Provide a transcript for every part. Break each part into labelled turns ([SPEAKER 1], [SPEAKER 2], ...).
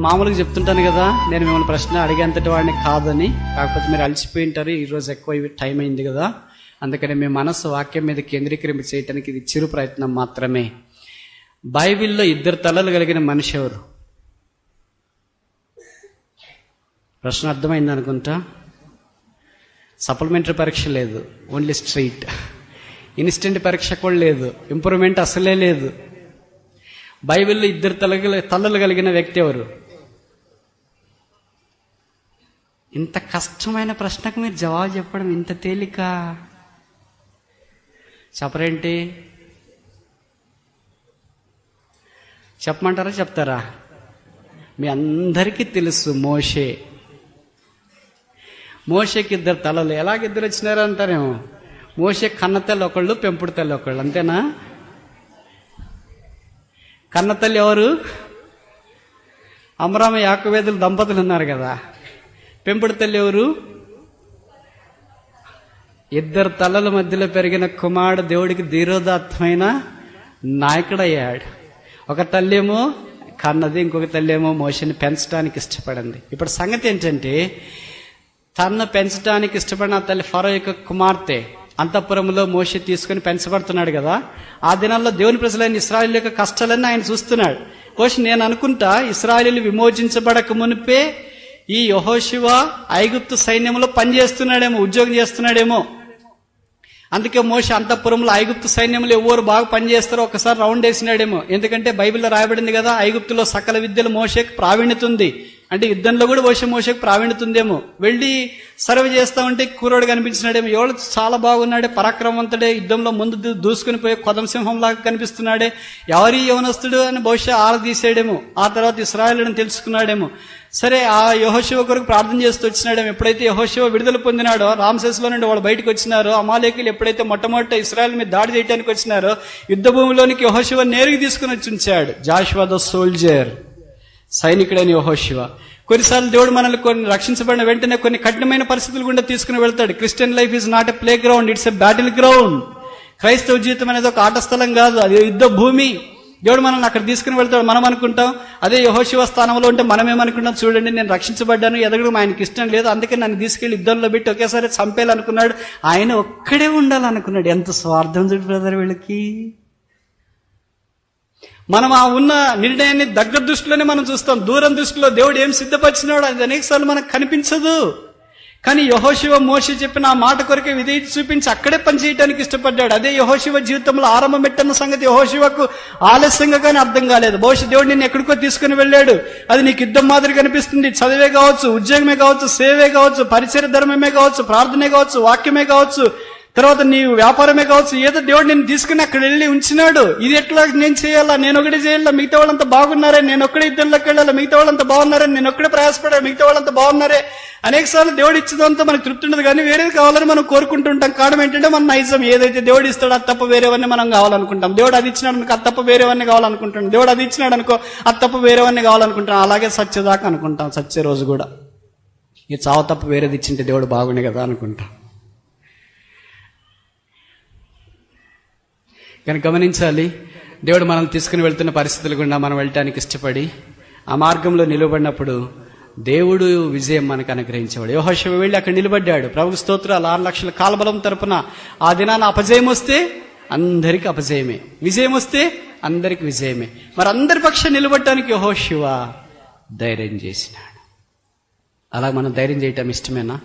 [SPEAKER 1] నేను మామూలుగా చెప్తుంటాను కదా నేను మిమ్మల్ని ప్రశ్న అడిగేంతటి వాడిని కాదని. కాకపోతే మీరు అలసిపోయి ఉంటారు ఈరోజు ఎక్కువ టైం అయింది కదా. అందుకని మీ మనసు వాక్యం మీద కేంద్రీకరింప చేయడానికి ఇది చిరు ప్రయత్నం మాత్రమే. బైబిల్లో ఇద్దరు తలలు కలిగిన మనిషి ఎవరు? ప్రశ్న అర్థమైంది అనుకుంటా? సప్లిమెంటరీ పరీక్ష లేదు ఓన్లీ స్ట్రైట్ ఇన్స్టెంట్ పరీక్ష కూడా లేదు ఇంప్రూవ్మెంట్ అసలే లేదు. బైబిల్లో ఇద్దరు తల తలలు కలిగిన వ్యక్తి ఎవరు? ఇంత కష్టమైన ప్రశ్నకు మీరు జవాబు చెప్పడం ఇంత తేలిక? చెప్పరేంటి? చెప్పమంటారా చెప్తారా? మీ అందరికీ తెలుసు మోషే. మోషేకి ఇద్దరు తలలు ఎలాగ ఇద్దరు వచ్చినారు అంటారేమో? మోషే కన్న తల్లి ఒకళ్ళు పెంపుడు తల్లి ఒకళ్ళు అంతేనా? కన్న తల్లి ఎవరు? అమరామ యాకవేదులు దంపతులు ఉన్నారు కదా. పెంపుడు తల్లి ఎవరు ఇద్దరు తలల మధ్యలో పెరిగిన కుమారుడు దేవుడికి ధీరోదాత్తమైన నాయకుడయ్యాడు. ఒక తల్లేమో కన్నది ఇంకొక తల్లేమో మోషని పెంచడానికి ఇష్టపడింది. ఇప్పుడు సంగతి ఏంటంటే తన్ను పెంచడానికి ఇష్టపడిన తల్లి ఫరో యొక్క కుమార్తె అంతఃపురంలో మోషి తీసుకుని పెంచబడుతున్నాడు కదా. ఆ దినాల్లో దేవుని ప్రజలైన ఇస్రాయల్ యొక్క కష్టాలన్నీ ఆయన చూస్తున్నాడు. కోష్ నేను అనుకుంటా ఇస్రాయలు విమోచించబడక మునిపే ఈ యహోశివ ఐగుప్తు సైన్యంలో పనిచేస్తున్నాడేమో ఉద్యోగం చేస్తున్నాడేమో. అందుకే మోష అంతఃపురంలో ఐగుప్తు సైన్యంలో ఎవరు బాగా పనిచేస్తారో ఒకసారి రౌండ్ వేసినాడేమో. ఎందుకంటే బైబిల్లో రాయబడింది కదా ఐగుప్తులో సకల విద్యలు మోషకి ప్రావీణ్యత ఉంది. అంటే యుద్ధంలో కూడా మోస మోషకు ప్రావీణ్యత ఉందేమో వెళ్ళి సర్వ్ చేస్తా ఉంటే కూరోడు కనిపించినాడేమో. ఎవడు చాలా బాగున్నాడే పరాక్రమవంతుడే యుద్ధంలో ముందు దూసుకుని పోయే సింహం లాగా కనిపిస్తున్నాడే. ఎవరి యవనస్తుడు అని బహుశా ఆర ఆ తర్వాత ఇస్రాయలుడని తెలుసుకున్నాడేమో. సరే ఆ యహోశివ కొరకు ప్రార్థన చేస్తూ వచ్చినాడేమో. ఎప్పుడైతే యహోశివ విడుదల పొందినాడో రామశేషులో నుండి వాళ్ళు బయటకు వచ్చినారో అమాలేకులు ఎప్పుడైతే మొట్టమొదట ఇస్రాయల్ మీద దాడి చేయడానికి వచ్చినారో యుద్ధ భూమిలోనికి యహోశివ నేరుగా తీసుకుని వచ్చి ఉంచాడు. Jashuva the soldier. సైనికుడైన యహోశివ కొన్నిసార్లు దేవుడు మనల్ని కొన్ని రక్షించబడిన వెంటనే కొన్ని కఠినమైన పరిస్థితులు గుండా తీసుకుని వెళ్తాడు. Christian life is not a play ground it's a battle ground క్రైస్తవ జీవితం అనేది ఒక ఆట స్థలం కాదు అది యుద్ధ భూమి. దేవుడు మనల్ని అక్కడ తీసుకుని వెళ్తాడు. మనం అనుకుంటాం అదే యహోశివ స్థానంలో ఉంటే మనం ఏమనుకుంటాం చూడండి నేను రక్షించబడ్డాను ఎదగడం ఆయనకి ఇష్టం లేదు. అందుకే నన్ను తీసుకెళ్ళి యుద్ధంలో పెట్టి ఒకేసారి చంపేయాలనుకున్నాడు. ఆయన ఒక్కడే ఉండాలనుకున్నాడు. ఎంత స్వార్థం చూడు బ్రదర్ వీళ్ళకి. మనం ఆ ఉన్న నిర్ణయాన్ని దగ్గర దృష్టిలోనే మనం చూస్తాం. దూరం దృష్టిలో దేవుడు ఏం సిద్ధపరిచినాడు అది అనేకసార్లు మనకు కనిపించదు. కానీ యహోశివ మోషి చెప్పిన ఆ మాట కొరకే విధేయత చూపించి అక్కడే పనిచేయడానికి ఇష్టపడ్డాడు. అదే యహోశివ జీవితంలో ఆరంభం పెట్టిన సంగతి యహోశివకు ఆలస్యంగా కానీ అర్థం కాలేదు. బహుశా దేవుడు నిన్ను ఎక్కడికో తీసుకుని వెళ్ళాడు. అది నీకు యుద్ధం మాదిరి కనిపిస్తుంది. చదివే కావచ్చు ఉద్యోగమే కావచ్చు సేవే కావచ్చు పరిచయ ధర్మమే కావచ్చు ప్రార్థనే కావచ్చు వాక్యమే కావచ్చు తర్వాత నీ వ్యాపారమే కావచ్చు ఏదో దేవుడు నేను తీసుకుని అక్కడ వెళ్ళి ఉంచినాడు. ఇది ఎట్లా నేను చేయాలా? నేను ఒకటే చేయాలా? మిగతా వాళ్ళంతా బాగున్నారే? నేను ఒక్కడే ఇద్దరులోకి వెళ్ళాలా? మిగతా వాళ్ళంతా బాగున్నారే? నేను ఒక్కడే ప్రయాసపడా మిగతా వాళ్ళంతా బాగున్నారే? అనేక సార్లు దేవుడు ఇచ్చేదంతా మనకు తృప్తి ఉండదు కానీ వేరేది కావాలని మనం కోరుకుంటుంటాం. కారణం ఏంటంటే మన నైజం ఏదైతే దేవుడు ఇస్తాడో అది తప్ప వేరేవన్నీ మనం కావాలనుకుంటాం. దేవుడు అది ఇచ్చినాడు అనుకో అది తప్ప వేరేవన్నీ కావాలనుకుంటాం. దేవుడు అది ఇచ్చినాడు అనుకో అది తప్ప వేరేవన్నీ కావాలనుకుంటాం. అలాగే సత్యదాకా అనుకుంటాం. సత్య రోజు కూడా. ఈ చావు తప్ప వేరేది ఇచ్చింటే దేవుడు బాగుండే కదా అనుకుంటాం. కానీ గమనించాలి. దేవుడు మనం తీసుకుని వెళ్తున్న పరిస్థితులు గుండా మనం వెళ్ళటానికి ఇష్టపడి ఆ మార్గంలో నిలబడినప్పుడు దేవుడు విజయం మనకు అనుగ్రహించేవాడు. యోహోషవ వెళ్ళి అక్కడ నిలబడ్డాడు. ప్రభు స్తోత్రాలు ఆరు లక్షల కాలబలం తరపున ఆ దినాన అపజయం వస్తే అందరికి అపజయమే. విజయం వస్తే అందరికి విజయమే. మరి అందరి పక్షం నిలబడటానికి యహోశివ ధైర్యం చేసినాడు. అలా మనం ధైర్యం చేయటం ఇష్టమేనా?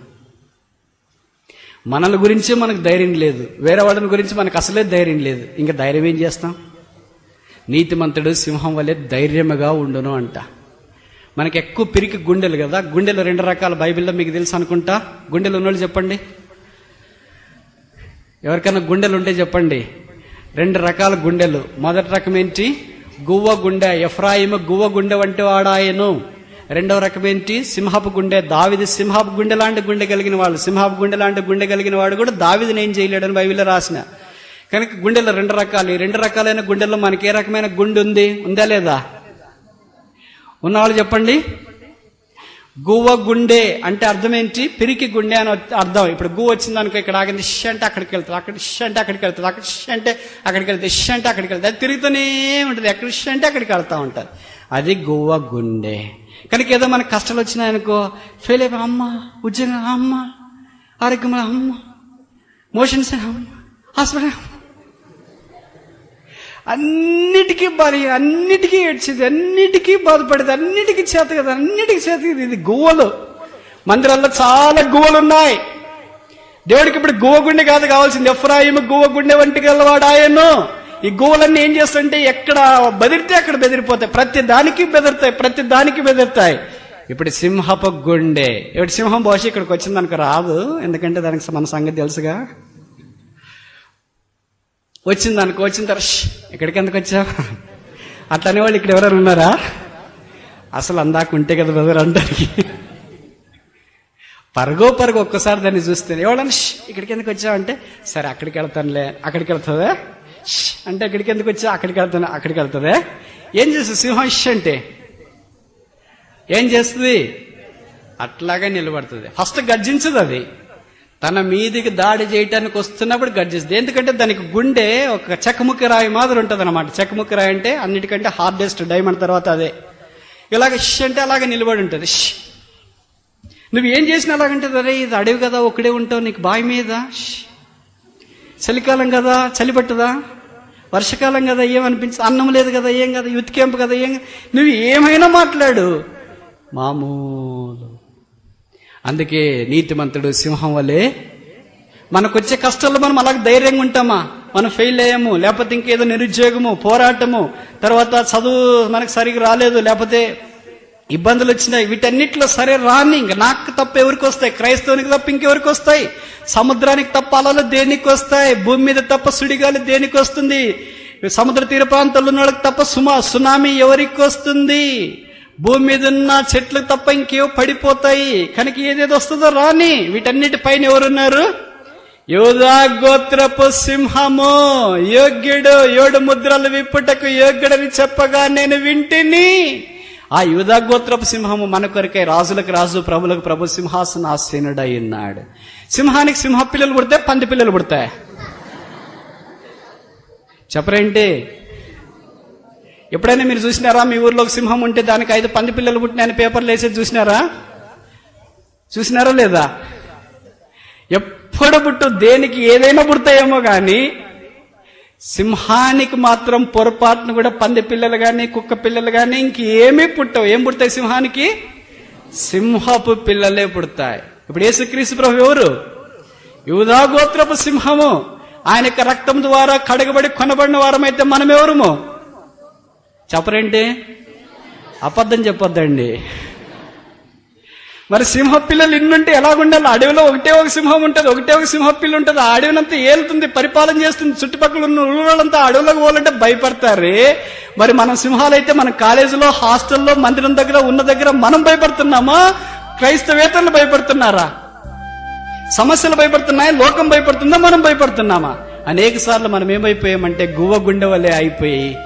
[SPEAKER 1] మనల గురించి మనకు ధైర్యం లేదు. వేరే వాళ్ళని గురించి మనకు అసలే ధైర్యం లేదు. ఇంకా ధైర్యం ఏం చేస్తాం? నీతిమంతుడు సింహం వలె ధైర్యముగా ఉండును అంట. మనకి ఎక్కువ పిరికి గుండెలు కదా? గుండెలు రెండు రకాల బైబిల్లో మీకు తెలుసు అనుకుంటా? గుండెలు ఉన్నోళ్ళు చెప్పండి. ఎవరికైనా గుండెలు ఉంటే చెప్పండి. రెండు రకాల గుండెలు. మొదటి రకం ఏంటి? గువ్వ గుండె. ఎఫ్రాయిము గువ్వ గుండె వంటి వాడాయను. రెండవ రకం ఏంటి? సింహపు గుండె. దావిది సింహపు గుండె లాంటి గుండె కలిగిన వాళ్ళు. సింహపు గుండె లాంటి గుండె కలిగిన వాడు కూడా దావిదిని ఏం చేయలేడని బైబిల్లో రాసిన. కనుక గుండెలు రెండు రకాలు. ఈ రెండు రకాలైన గుండెల్లో మనకి ఏ రకమైన గుండె ఉంది? ఉందా లేదా? ఉన్నవాళ్ళు చెప్పండి. గువ్వ గుండె అంటే అర్థం ఏంటి? పిరికి గుండె అని అర్థం. ఇప్పుడు గువ్వ వచ్చింది అనుకో ఇక్కడ ఆగింది ష్ అంటే అక్కడికి వెళ్తుంది. అక్కడ ష్ అంటే అక్కడికి వెళ్తుంది. అక్కడ ష్ అంటే అక్కడికి వెళ్తే ష్ అంటే అక్కడికి వెళ్తుంది. అది తిరుగుతూనే ఉంటుంది. ఎక్కడ ష్ అంటే అక్కడికి వెళ్తూ ఉంటుంది. అది గువ్వ గుండె. కనుక ఏదో మనకు కష్టాలు వచ్చినాయనుకో ఫెయిల్ అయిపోయి అమ్మ ఉద్యోగం అమ్మ ఆరోగ్యం అమ్మ మోషన్స్ అమ్మ హాస్పిటల్ అన్నిటికీ బలి అన్నిటికీ ఏడ్చేది అన్నిటికీ బాధపడేది అన్నిటికీ చేత కదా అన్నిటికీ చేత కదా. ఇది గువ్వలు మందిరాల్లో చాలా గువ్వలు ఉన్నాయి దేవుడికి ఇప్పుడు గువ్వ గుండె కాదు కావాల్సింది. ఎఫ్రాయిము గువ్వ గుండె వంటి గలవాడు ఆయన్ను ఈ గోవులన్నీ ఏం చేస్తుంటే ఎక్కడ బెదిరితే అక్కడ బెదిరిపోతాయి. ప్రతి దానికి బెదిరితాయి ప్రతి దానికి బెదిరితాయి. ఇప్పుడు సింహపు గుండె. ఇప్పుడు సింహం బహుశా ఇక్కడికి వచ్చింది అనుకో రాదు. ఎందుకంటే దానికి మన సంగతి తెలుసుగా. వచ్చింది అనుకో వచ్చిన తర్వాత ఇక్కడికి ఎందుకు వచ్చావు? అట్లనే వాళ్ళు ఇక్కడ ఎవరైనా ఉన్నారా? అసలు అందాక ఉంటే కదా బ్రదర్ అంటానికి పరుగో పరుగు ఒక్కసారి దాన్ని చూస్తే ఎవడన్నా ఇక్కడికి ఎందుకు వచ్చావంటే సరే అక్కడికి వెళ్తానులే. అక్కడికి వెళ్తుందా అంటే ఇక్కడికి ఎందుకు వచ్చా? అక్కడికి వెళ్తాను అక్కడికి వెళ్తుందే. ఏం చేస్తుంది? సింహం "ష్" అంటే. ఏం చేస్తుంది? అట్లాగే నిలబడుతుంది. ఫస్ట్ గర్జించదు అది. తన మీదికి దాడి చేయటానికి వస్తున్నప్పుడు గర్జిస్తుంది. ఎందుకంటే దానికి గుండె ఒక చెక్కముక్క రాయి మాదిరి ఉంటుంది అనమాట చెక్కముక్క రాయి అంటే అన్నిటికంటే హార్డెస్ట్ డైమండ్ తర్వాత అదే. ఇలాగ ష్ అంటే అలాగే నిలబడి ఉంటుంది. ష్. నువ్వు ఏం చేసినా అలాగంటే అరే ఇది అడవి కదా ఒకడే ఉంటావు నీకు బావి మీద. ష్. చలికాలం కదా చలి పట్టదా వర్షకాలం కదా ఏమనిపించదు అన్నం లేదు కదా ఏం కదా యూత్ క్యాంప్ కదా ఏం నువ్వు ఏమైనా మాట్లాడు. మామూలు. అందుకే నీతిమంతుడు సింహం వలె మనకొచ్చే కష్టాల్లో మనం అలాగే ధైర్యంగా ఉంటామా? మనం ఫెయిల్ అయ్యాము లేకపోతే ఇంకేదో నిరుద్యోగము పోరాటము తర్వాత చదువు మనకు సరిగ్గా రాలేదు లేకపోతే ఇబ్బందులు వచ్చినాయి వీటన్నిటిలో సరే రాని ఇంక నాకు తప్ప ఎవరికి వస్తాయి? క్రైస్తవునికి తప్ప ఇంకెవరికి వస్తాయి? సముద్రానికి తప్ప అలలు దేనికి వస్తాయి? భూమి మీద తప్ప సుడిగాలి దేనికి వస్తుంది? సముద్ర తీర ప్రాంతాల్లో ఉన్న వాళ్ళకి తప్ప సుమా సునామీ ఎవరికి వస్తుంది? భూమి మీద ఉన్న చెట్లకు తప్ప ఇంకేవో పడిపోతాయి. కనుక ఏదేదో వస్తుందో రాని వీటన్నిటి పైన ఎవరున్నారు? యోధా గోత్రపు సింహము. యోగ్యుడు ఏడు ముద్రలు విప్పుటకు యోగ్యుడని చెప్పగా నేను వింటిని. ఆ యూదా గోత్రపు సింహము మన కొరకై రాజులకు రాజు ప్రభులకు ప్రభు సింహాసనాసీనుడై ఉన్నాడు సింహానికి సింహ పిల్లలు పుడితే పంది పిల్లలు పుడతాయి. చెప్పరేంటి ఎప్పుడైనా మీరు చూసినారా? మీ ఊర్లో ఒక సింహం ఉంటే దానికి ఐదు పంది పిల్లలు పుట్టినాయని పేపర్లు వేసేది చూసినారా? చూసినారా లేదా? ఎప్పుడు పుట్టు దేనికి ఏదైనా పుడతాయేమో కానీ సింహానికి మాత్రం పొరపాటును కూడా పంది పిల్లలు కానీ కుక్క పిల్లలు కానీ ఇంకేమీ పుట్టవు. ఏం పుడతాయి సింహానికి? సింహపు పిల్లలే పుడతాయి. ఇప్పుడు యేసుక్రీస్తు ప్రభు ఎవరు? యూదా గోత్రపు సింహము. ఆయన యొక్క రక్తం ద్వారా కడగబడి కొనబడిన వారమైతే మనం ఎవరుము చెప్పరేంటి అబద్ధం చెప్పొద్దండి. మరి సింహ పిల్లలు ఇన్నుంటే ఎలాగుండాలి? అడవిలో ఒకటే ఒక సింహం ఉంటుంది ఒకటే ఒక సింహ పిల్ల ఉంటుంది. ఆ అడవినంతా ఏలుతుంది పరిపాలన చేస్తుంది. చుట్టుపక్కల ఉన్న ఊళ్ళంతా అడవులకు పోవాలంటే భయపడతారే. మరి మనం సింహాలైతే మన కాలేజీలో హాస్టల్లో మందిరం దగ్గర ఉన్న దగ్గర మనం భయపడుతున్నామా? క్రైస్తవేతరులు భయపడుతున్నారా? సమస్యలు భయపడుతున్నాయి? లోకం భయపడుతుందా? మనం భయపడుతున్నామా? అనేక సార్లు మనం ఏమైపోయామంటే గువ్వ గుండె వలె అయిపోయి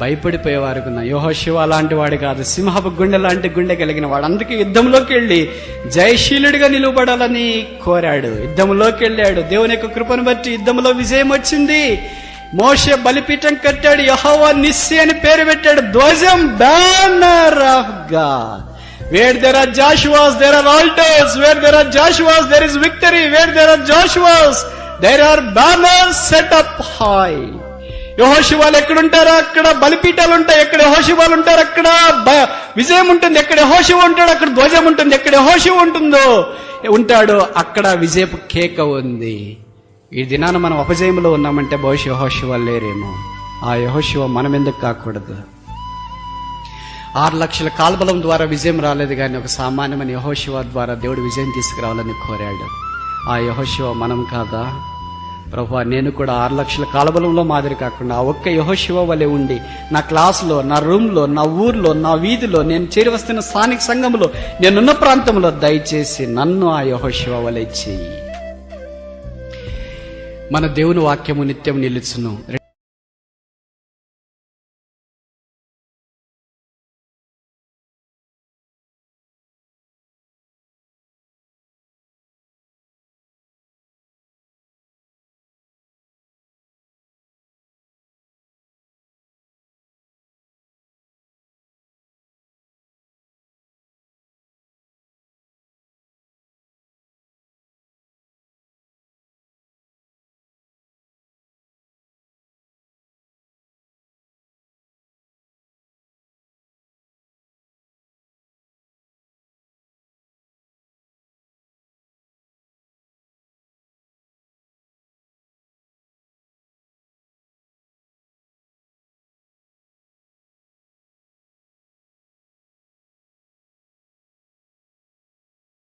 [SPEAKER 1] భయపడిపోయేవారికి ఉన్న ఉన్నాం శివ లాంటి వాడు కాదు. సింహపు గుండె లాంటి గుండె కలిగిన వాడు. అందుకే యుద్ధంలోకి వెళ్ళి జయశీలుడిగా నిలబడాలని కోరాడు. యుద్ధంలోకి వెళ్ళాడు. దేవుని యొక్క కృపను బట్టి యుద్ధంలో విజయం వచ్చింది. మోషే బలిపీఠం కట్టాడు. యహోవా నిస్సి అని పేరు పెట్టాడు. ధ్వజం banner of God. Where there are Joshuas there are altars where there are Joshuas there is victory. Where there are Joshuas there are banners set up high. యహోశివాలు ఎక్కడుంటారో? అక్కడ బలిపీఠాలు ఉంటాయి. ఎక్కడ యహోశివాలు ఉంటారు? అక్కడ విజయం ఉంటుంది. ఎక్కడ యహోశివ ఉంటాడు అక్కడ ధ్వజం ఉంటుంది. ఎక్కడ యహోశివ ఉంటుందో ఉంటాడు అక్కడ విజయపు కేక ఉంది. ఈ దినాన మనం అపజయంలో ఉన్నామంటే బహుశా యహోశివ లేరేమో. ఆ యహోశివ మనం ఎందుకు కాకూడదు? ఆరు లక్షల కాల్బలం ద్వారా విజయం రాలేదు కానీ ఒక సామాన్యమైన యహోశివ ద్వారా దేవుడు విజయం తీసుకురావాలని కోరాడు. ఆ యహోశివ మనం కాదా? ప్రభా నేను కూడా ఆరు లక్షల కాలబలంలో మాదిరి కాకుండా ఒక్క ఒక్క యహోశివ వలె ఉండి నా క్లాసులో నా రూమ్లో నా ఊర్లో నా వీధిలో నేను చేరి వస్తున్న స్థానిక సంఘంలో నేనున్న ప్రాంతంలో దయచేసి నన్ను ఆ యహోశివ వలె చేయి. మన దేవుని వాక్యము నిత్యం నిలుచును.